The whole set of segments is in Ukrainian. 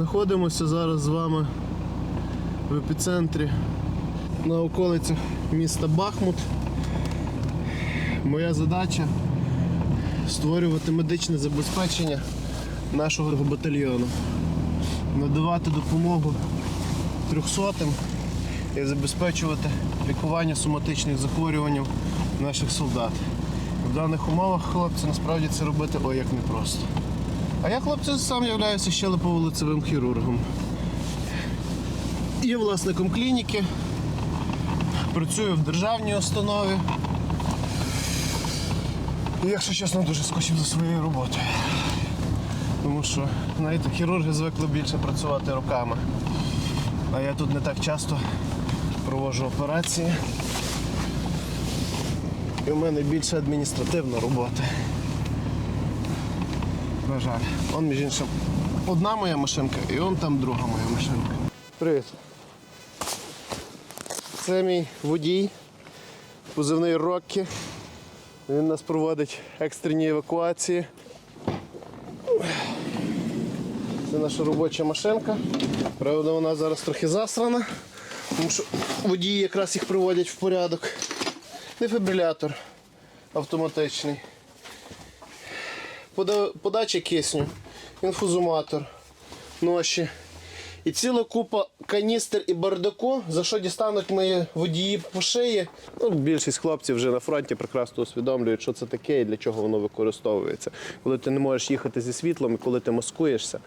Знаходимося зараз з вами в епіцентрі на околицях міста Бахмут. Моя задача створювати медичне забезпечення нашого батальйону, надавати допомогу трьохсотим і забезпечувати лікування соматичних захворювань наших солдат. В даних умовах хлопці насправді це робити ой як непросто. А я, хлопці, сам являюся щелепово-лицевим хірургом. Є власником клініки, працюю в державній установі. І, якщо чесно, дуже скучив за своєю роботою. Тому що, знаєте, хірурги звикли більше працювати руками. А я тут не так часто проводжу операції. І в мене більше адміністративна робота. На жаль. Он, між іншим, одна моя машинка і он там друга моя машинка. Привіт. Це мій водій, позивний Роккі. Він нас проводить екстрені евакуації. Це наша робоча машинка. Правда, вона зараз трохи засрана, тому що водії якраз їх приводять в порядок. Дефібрилятор автоматичний. Пода- Подача кисню, інфузуматор, ноші. І ціла купа каністр і бардаку, за що дістануть мої водії по шиї. Ну, більшість хлопців вже на фронті прекрасно усвідомлюють, що це таке і для чого воно використовується. Коли ти не можеш їхати зі світлом і коли ти маскуєшся,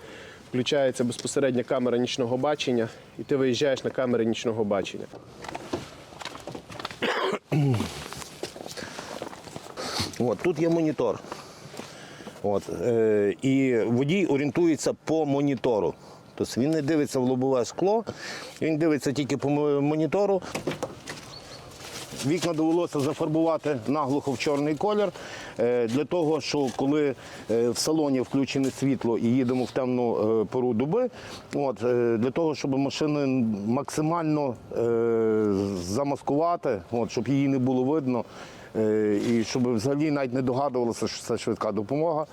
включається безпосередня камера нічного бачення, і ти виїжджаєш на камери нічного бачення. От, тут є монітор. От, е, і водій орієнтується по монітору. Тобто він не дивиться в лобове скло, він дивиться тільки по монітору. Вікна довелося зафарбувати наглухо в чорний колір е, для того, що коли е, в салоні включене світло і їдемо в темну е, пору доби, от, для того, щоб машину максимально замаскувати, от, щоб її не було видно, і щоб взагалі навіть не догадувалося, що це швидка допомога.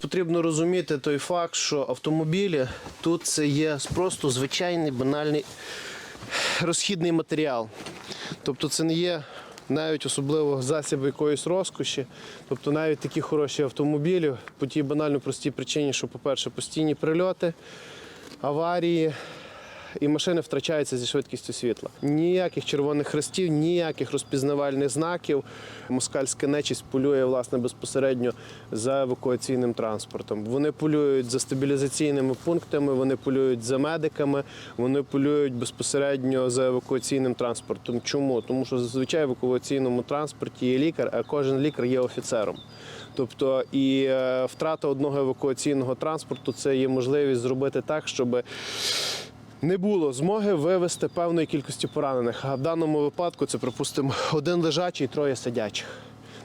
Потрібно розуміти той факт, що автомобілі тут це є просто звичайний банальний розхідний матеріал. Тобто це не є навіть особливо засіб якоїсь розкоші. Тобто навіть такі хороші автомобілі по тій банально простій причині, що, по-перше, постійні прильоти, аварії. І машини втрачаються зі швидкістю світла. Ніяких червоних хрестів, ніяких розпізнавальних знаків. Москальська нечість полює власне безпосередньо за евакуаційним транспортом. Вони полюють за стабілізаційними пунктами, вони полюють за медиками, вони полюють безпосередньо за евакуаційним транспортом. Чому? Тому що зазвичай в евакуаційному транспорті є лікар, а кожен лікар є офіцером. Тобто і е, втрата одного евакуаційного транспорту це є можливість зробити так, щоб не було змоги вивезти певної кількості поранених. А в даному випадку це, припустимо, один лежачий і троє сидячих.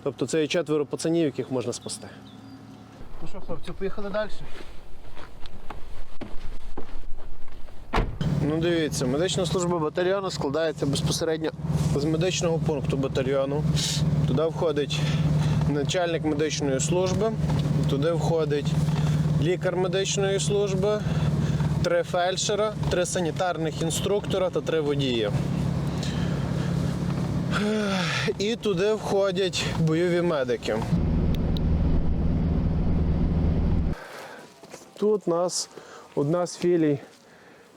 Тобто це є четверо пацанів, яких можна спасти. Ну що, хлопці, поїхали далі. Ну, дивіться, медична служба батальйону складається безпосередньо з медичного пункту батальйону. Туди входить начальник медичної служби, туди входить лікар медичної служби, три фельдшера, три санітарних інструктора та три водії. І туди входять бойові медики. Тут у нас одна з філій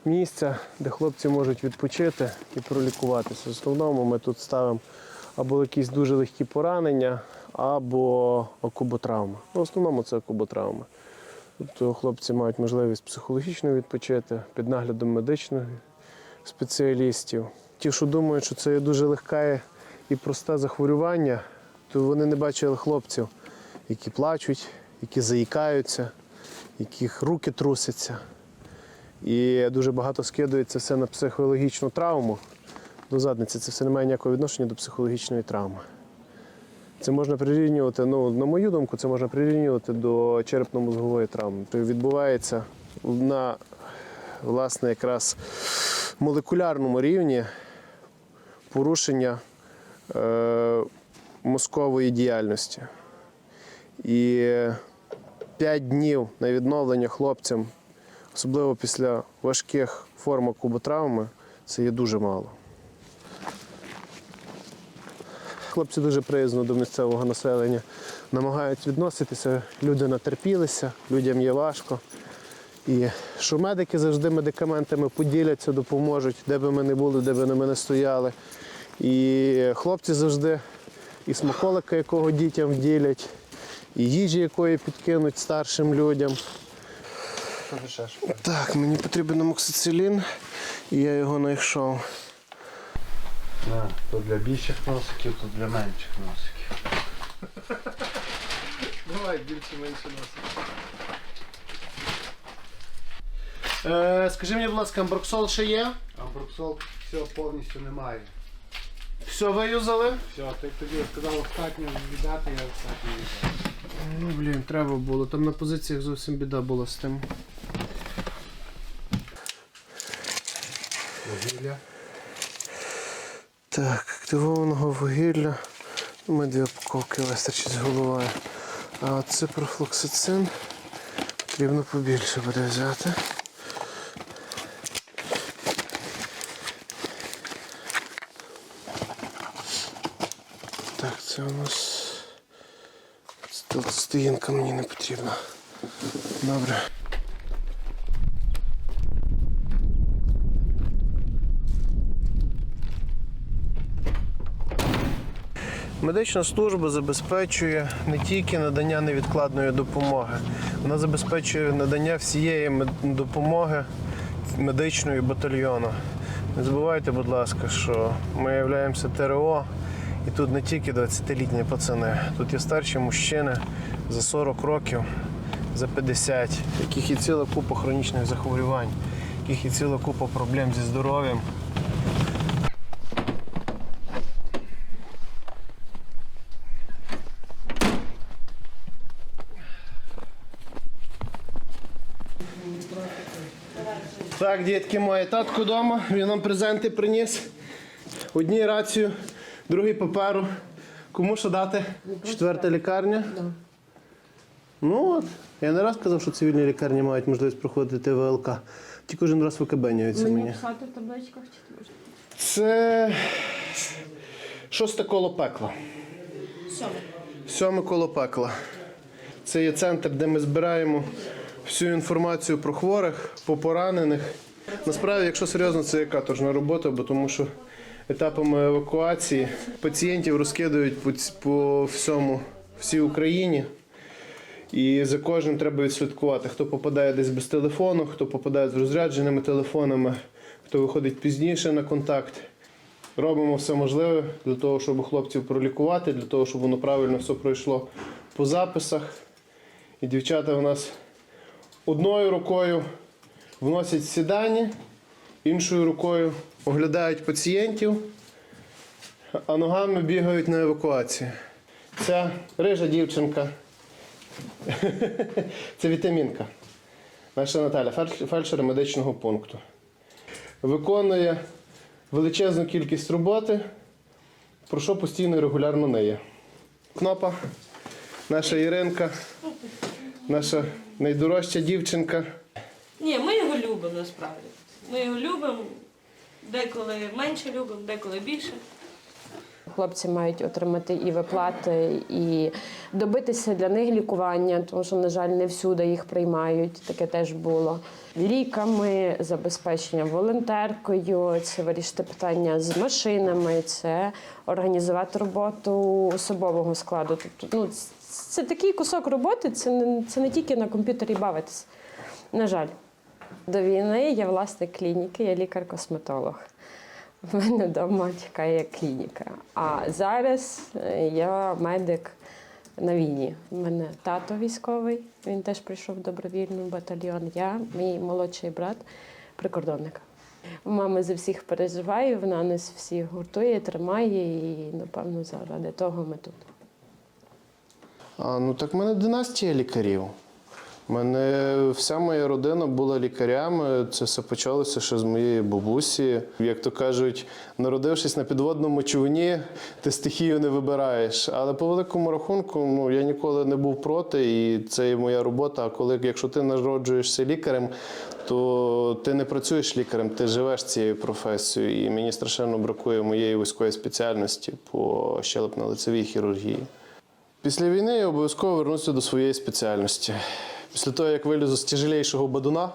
місця, де хлопці можуть відпочити і пролікуватися. В основному ми тут ставимо або якісь дуже легкі поранення, або окуботравми. В основному це окуботравми. Тобто хлопці мають можливість психологічно відпочити під наглядом медичних спеціалістів. Ті, що думають, що це дуже легке і просте захворювання, то вони не бачили хлопців, які плачуть, які заїкаються, яких руки трусяться. І дуже багато скидується все на психологічну травму. До задниці це все не має ніякого відношення до психологічної травми. Це можна прирівнювати, ну, на мою думку, це можна прирівнювати до черепно-мозгової травми. Тобто відбувається на власне якраз молекулярному рівні порушення е, мозкової діяльності. І 5 днів на відновлення хлопцям, особливо після важких форм куботравми, це є дуже мало. Хлопці дуже приязно до місцевого населення намагаються відноситися. Люди натерпілися, людям є важко. І що медики завжди медикаментами поділяться, допоможуть, де би ми не були, де би ми не стояли. І хлопці завжди і смаколика, якого дітям вділять, і їжі, якої підкинуть старшим людям. Так, мені потрібен амоксицилін, і я його знайшов. На, то для більших носиків, то для менших носиків. Давай більше менше носить. Е, скажи мені, будь ласка, амброксол ще є? Амброксол все повністю немає. Все виюзали? Все, ти тоді сказав остатньо віддати, я остатньо віддав. Ну, блін, треба було. Там на позиціях зовсім біда була з тим. Вугілля. Так, активованого вугілля. У мене дві упаковки вистачить з головою. А от ципрофлоксацин потрібно побільше буде взяти. Так, це у нас тут стоїнка мені не потрібна. Добре. Медична служба забезпечує не тільки надання невідкладної допомоги, вона забезпечує надання всієї допомоги медичної батальйону. Не забувайте, будь ласка, що ми являємося ТРО, і тут не тільки 20-літні пацани, тут є старші мужчини за 40 років, за 50, яких є ціла купа хронічних захворювань, яких є ціла купа проблем зі здоров'ям. Так, дітки мої, татко вдома, він нам презенти приніс. Одній рацію, другий паперу. Кому що дати? Четверта лікарня. Ну от. Я не раз казав, що цивільні лікарні мають можливість проходити ВЛК. Ті кожен раз викабенюються Мені мені. писати в табличках чи Це шосте коло пекла. Сьоме. Сьоме коло пекла. Це є центр, де ми збираємо всю інформацію про хворих, по поранених. Насправді, якщо серйозно, це є каторжна робота, бо тому що етапами евакуації пацієнтів розкидають по, всьому, всій Україні. І за кожним треба відслідкувати, хто попадає десь без телефону, хто попадає з розрядженими телефонами, хто виходить пізніше на контакт. Робимо все можливе для того, щоб хлопців пролікувати, для того, щоб воно правильно все пройшло по записах. І дівчата у нас одною рукою вносять всі дані, іншою рукою оглядають пацієнтів, а ногами бігають на евакуацію. Ця рижа дівчинка. Це вітамінка. Наша Наталя, фельдшер медичного пункту. Виконує величезну кількість роботи, про що постійно і регулярно неє. Кнопа, наша Іринка, наша найдорожча дівчинка. Ні, ми його любимо насправді. Ми його любимо, деколи менше любимо, деколи більше. Хлопці мають отримати і виплати, і добитися для них лікування, тому що, на жаль, не всюди їх приймають. Таке теж було. Ліками, забезпечення волонтеркою, це вирішити питання з машинами, це організувати роботу особового складу. Тобто, ну, це такий кусок роботи, це не, це не тільки на комп'ютері бавитися. На жаль. До війни я власник клініки, я лікар-косметолог. У мене вдома чекає клініка. А зараз е, я медик на війні. У мене тато військовий, він теж прийшов в добровільний батальйон. Я, мій молодший брат, прикордонник. Мама за всіх переживає, вона нас всіх гуртує, тримає, і напевно заради того ми тут. А, ну так в мене династія лікарів. У мене вся моя родина була лікарями. Це все почалося ще з моєї бабусі. Як то кажуть, народившись на підводному човні, ти стихію не вибираєш. Але по великому рахунку, ну я ніколи не був проти, і це і моя робота. А коли якщо ти народжуєшся лікарем, то ти не працюєш лікарем, ти живеш цією професією. І мені страшенно бракує моєї вузької спеціальності по щелепно-лицевій хірургії. Після війни я обов'язково вернуся до своєї спеціальності. Після того, як вилізу з тяжелейшого бадуна,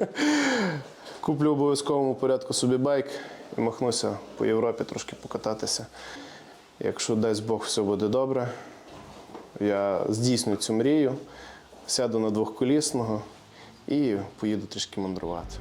куплю обов'язковому порядку собі байк і махнуся по Європі трошки покататися. Якщо дасть Бог все буде добре, я здійсню цю мрію, сяду на двохколісного і поїду трішки мандрувати.